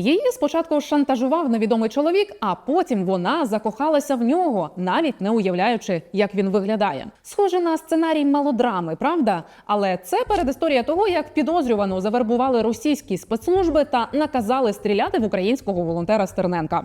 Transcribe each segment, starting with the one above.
Її спочатку шантажував невідомий чоловік, а потім вона закохалася в нього, навіть не уявляючи, як він виглядає. Схоже на сценарій мелодрами, правда? Але це передісторія того, як підозрювану завербували російські спецслужби та наказали стріляти в українського волонтера Стерненка.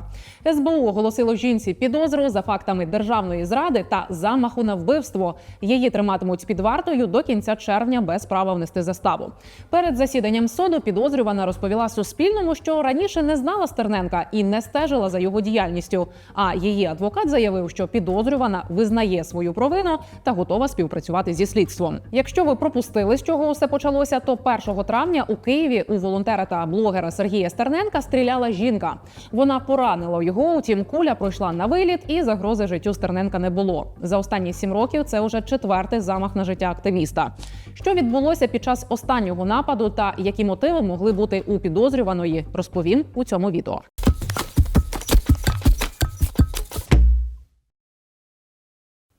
СБУ оголосило жінці підозру за фактами державної зради та замаху на вбивство. Її триматимуть під вартою до кінця червня без права внести заставу. Перед засіданням суду підозрювана розповіла Суспільному, що раніше не знала Стерненка і не стежила за його діяльністю. А її адвокат заявив, що підозрювана визнає свою провину та готова співпрацювати зі слідством. Якщо ви пропустили, з чого усе почалося, то 1 травня у Києві у волонтера та блогера Сергія Стерненка стріляла жінка. Вона поранила його. Утім, куля пройшла на виліт, і загрози життю Стерненка не було. За останні сім років це вже четвертий замах на життя активіста. Що відбулося під час останнього нападу та які мотиви могли бути у підозрюваної, розповім у цьому відео.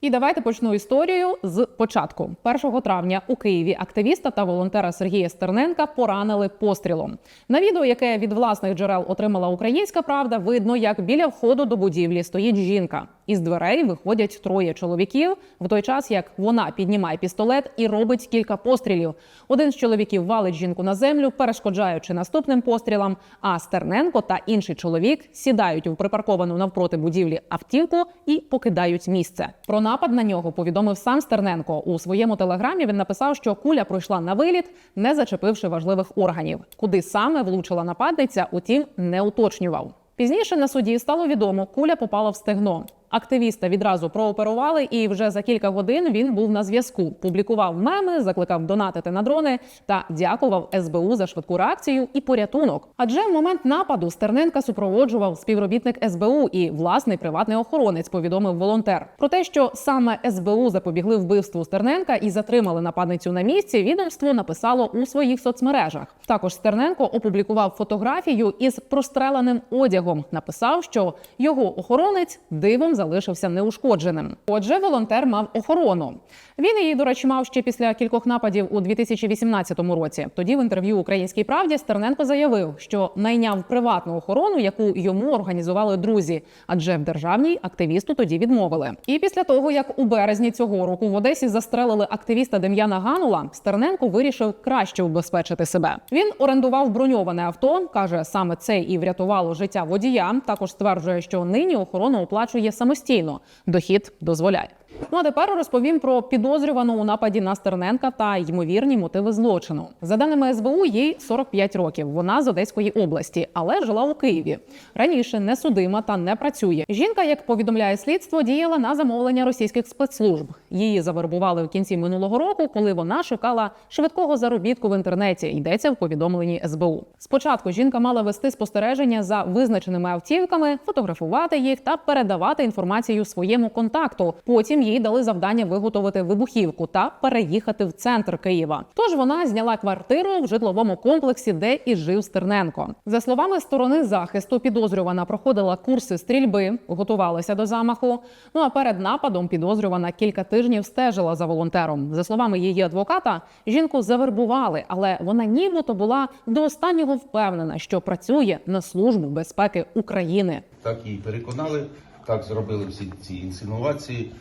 І давайте почну історію з початку. 1 травня у Києві активіста та волонтера Сергія Стерненка поранили пострілом. На відео, яке від власних джерел отримала українська правда, видно, як біля входу до будівлі стоїть жінка. Із дверей виходять троє чоловіків, в той час як вона піднімає пістолет і робить кілька пострілів. Один з чоловіків валить жінку на землю, перешкоджаючи наступним пострілам. А Стерненко та інший чоловік сідають у припарковану навпроти будівлі автівку і покидають місце. Про напад на нього повідомив сам Стерненко. У своєму телеграмі він написав, що куля пройшла на виліт, не зачепивши важливих органів. Куди саме влучила нападниця, утім не уточнював. Пізніше на суді стало відомо, куля попала в стегно. Активіста відразу прооперували, і вже за кілька годин він був на зв'язку. Публікував меми, закликав донатити на дрони та дякував СБУ за швидку реакцію і порятунок. Адже в момент нападу Стерненка супроводжував співробітник СБУ і власний приватний охоронець. Повідомив волонтер про те, що саме СБУ запобігли вбивству Стерненка і затримали нападницю на місці. Відомство написало у своїх соцмережах. Також Стерненко опублікував фотографію із простреленим одягом. Написав, що його охоронець дивом залишився неушкодженим. Отже, волонтер мав охорону. Він її, до речі, мав ще після кількох нападів у 2018 році. Тоді в інтерв'ю Українській правді Стерненко заявив, що найняв приватну охорону, яку йому організували друзі, адже в державній активісту тоді відмовили. І після того, як у березні цього року в Одесі застрелили активіста Дем'яна Ганула, Стерненко вирішив краще убезпечити себе. Він орендував броньоване авто. каже, саме це і врятувало життя водія. Також стверджує, що нині охорону оплачує самостійно. Дохід дозволяє. Ну а тепер розповім про підозрювану у нападі на Стерненка та ймовірні мотиви злочину. За даними СБУ, їй 45 років. Вона з Одеської області, але жила у Києві. Раніше не судима та не працює. Жінка, як повідомляє слідство, діяла на замовлення російських спецслужб. Її завербували в кінці минулого року, коли вона шукала швидкого заробітку в інтернеті. Йдеться в повідомленні СБУ. Спочатку жінка мала вести спостереження за визначеними автівками, фотографувати їх та передавати інформацію своєму контакту. Потім їй дали завдання виготовити вибухівку та переїхати в центр Києва. Тож вона зняла квартиру в житловому комплексі, де і жив Стерненко. За словами сторони захисту, підозрювана проходила курси стрільби, готувалася до замаху. Ну а перед нападом підозрювана кілька тижнів стежила за волонтером. За словами її адвоката, жінку завербували, але вона нібито була до останнього впевнена, що працює на службу безпеки України. Так її переконали, так зробили всі ці інсинуації,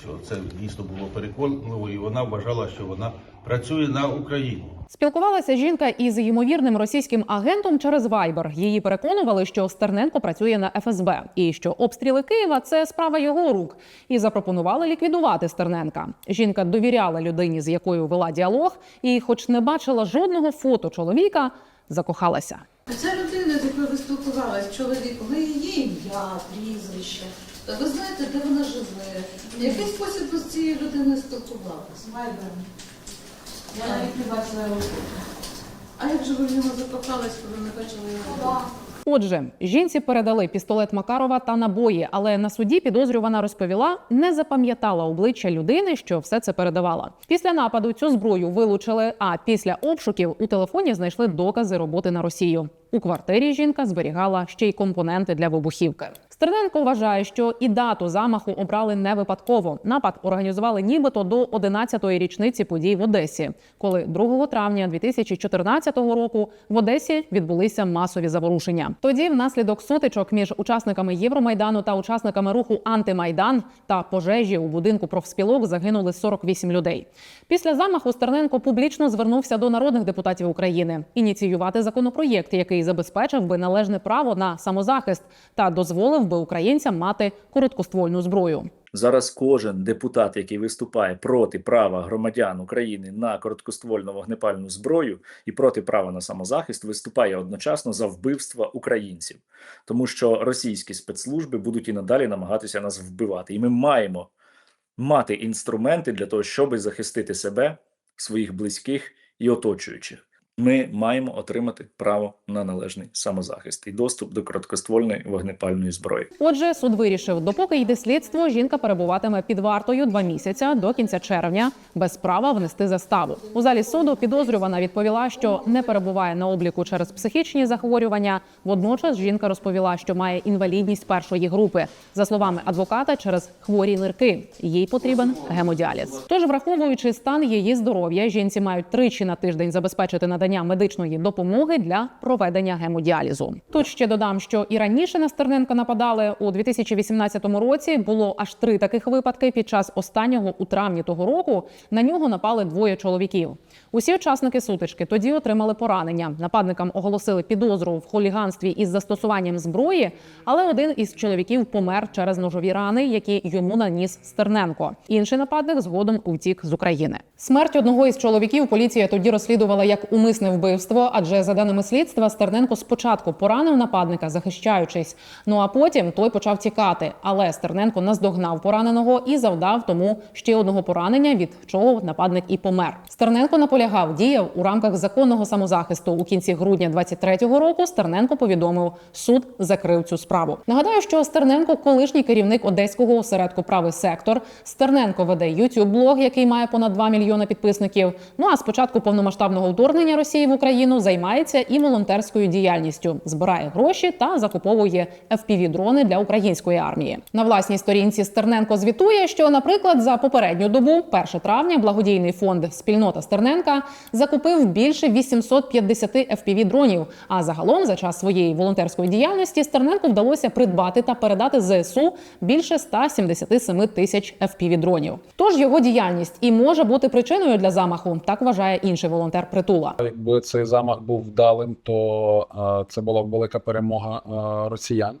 що це дійсно було переконливо, і вона вважала, що вона працює на Україну. Спілкувалася жінка із ймовірним російським агентом через Viber. Її переконували, що Стерненко працює на ФСБ і що обстріли Києва це справа його рук. І запропонували ліквідувати Стерненка. Жінка довіряла людині, з якою вела діалог, і, хоч не бачила жодного фото чоловіка, закохалася. Ця людина, з якою ви спілкувалися, чоловіком, ви її ім'я, прізвище. Та ви знаєте, де вона живе. В який спосіб ви з цією людиною спілкувалися? Майдан. Я навіть не бачила його. А як же ви в нього закохались, коли не бачили його? Отже, жінці передали пістолет Макарова та набої, але на суді підозрювана розповіла, не запам'ятала обличчя людини, що все це передавала. Після нападу цю зброю вилучили. А після обшуків у телефоні знайшли докази роботи на Росію. У квартирі жінка зберігала ще й компоненти для вибухівки. Стерненко вважає, що і дату замаху обрали не випадково. Напад організували нібито до 11-ї річниці подій в Одесі, коли 2 травня 2014 року в Одесі відбулися масові заворушення. Тоді, внаслідок сутичок між учасниками Євромайдану та учасниками руху Антимайдан та пожежі у будинку профспілок загинули 48 людей. Після замаху Стерненко публічно звернувся до народних депутатів України ініціювати законопроєкт, який забезпечив би належне право на самозахист та дозволив би українцям мати короткоствольну зброю. Зараз кожен депутат, який виступає проти права громадян України на короткоствольну вогнепальну зброю і проти права на самозахист, виступає одночасно за вбивство українців, тому що російські спецслужби будуть і надалі намагатися нас вбивати, і ми маємо мати інструменти для того, щоб захистити себе, своїх близьких і оточуючих. Ми маємо отримати право на належний самозахист і доступ до короткоствольної вогнепальної зброї. Отже, суд вирішив, допоки йде слідство, жінка перебуватиме під вартою два місяця до кінця червня без права внести заставу. У залі суду підозрювана відповіла, що не перебуває на обліку через психічні захворювання. Водночас жінка розповіла, що має інвалідність першої групи. За словами адвоката, через хворі нирки їй потрібен гемодіаліз. Тож, враховуючи стан її здоров'я, жінці мають тричі на тиждень забезпечити надання медичної допомоги для проведення гемодіалізу. Тут ще додам, що і раніше на Стерненка нападали у 2018 році. Було аж три таких випадки. Під час останнього у травні того року на нього напали двоє чоловіків. Усі учасники сутички тоді отримали поранення. Нападникам оголосили підозру в хуліганстві із застосуванням зброї, але один із чоловіків помер через ножові рани, які йому наніс Стерненко. Інший нападник згодом утік з України. Смерть одного із чоловіків поліція тоді розслідувала як умисне вбивство, адже за даними слідства Стерненко спочатку поранив нападника, захищаючись. Ну а потім той почав тікати. Але Стерненко наздогнав пораненого і завдав тому ще одного поранення, від чого нападник і помер. Стерненко наполягав, діяв у рамках законного самозахисту. У кінці грудня 23-го року Стерненко повідомив, суд закрив цю справу. Нагадаю, що Стерненко колишній керівник одеського осередку правий сектор. Стерненко веде youtube блог який має понад 2 мільйони підписників. Ну а з початку повномасштабного вторгнення Росії в Україну займається і волонтерською діяльністю, збирає гроші та закуповує fpv дрони для української армії. На власній сторінці Стерненко звітує, що, наприклад, за попередню добу, 1 травня, благодійний фонд Спільнота Стерненка закупив більше 850 fpv дронів. А загалом за час своєї волонтерської діяльності Стерненку вдалося придбати та передати ЗСУ більше 177 тисяч fpv дронів. Тож його діяльність і може бути причиною для замаху, так вважає інший волонтер Притула. Якби цей замах був вдалим, то е, це була б велика перемога е, росіян.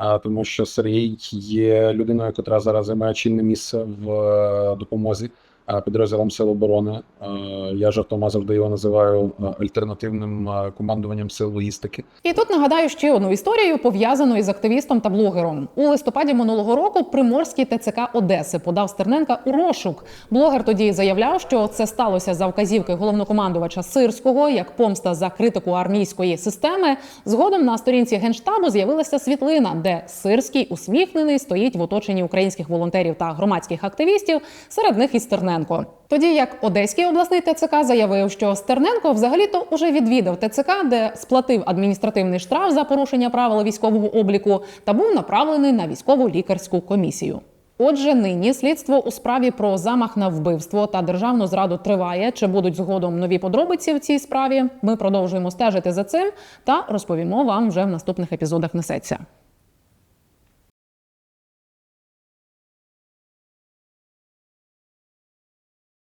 Е, тому що Сергій є людиною, яка зараз займає чинне місце в допомозі е, підрозділам Сил оборони. Е, я жартома завжди його називаю е, альтернативним командуванням сил логістики. І тут нагадаю ще одну історію, пов'язану із активістом та блогером. У листопаді минулого року Приморський ТЦК Одеси подав Стерненка у розшук. Блогер тоді заявляв, що це сталося за вказівки головнокомандувача Сирського як помста за критику армійської системи. Згодом на сторінці генштабу з'явилася світлина, де Сирський усміхнений стоїть в оточенні українських волонтерів та громадських активістів, серед них і Стерненко. Тоді як Одеський обласний ТЦК заявив, що Стерненко взагалі-то уже відвідав ТЦК, де сплатив адміністративний штраф за порушення правил військового обліку та був направлений на військову лікарську комісію. Отже, нині слідство у справі про замах на вбивство та державну зраду триває. Чи будуть згодом нові подробиці в цій справі? Ми продовжуємо стежити за цим та розповімо вам вже в наступних епізодах. Несеться.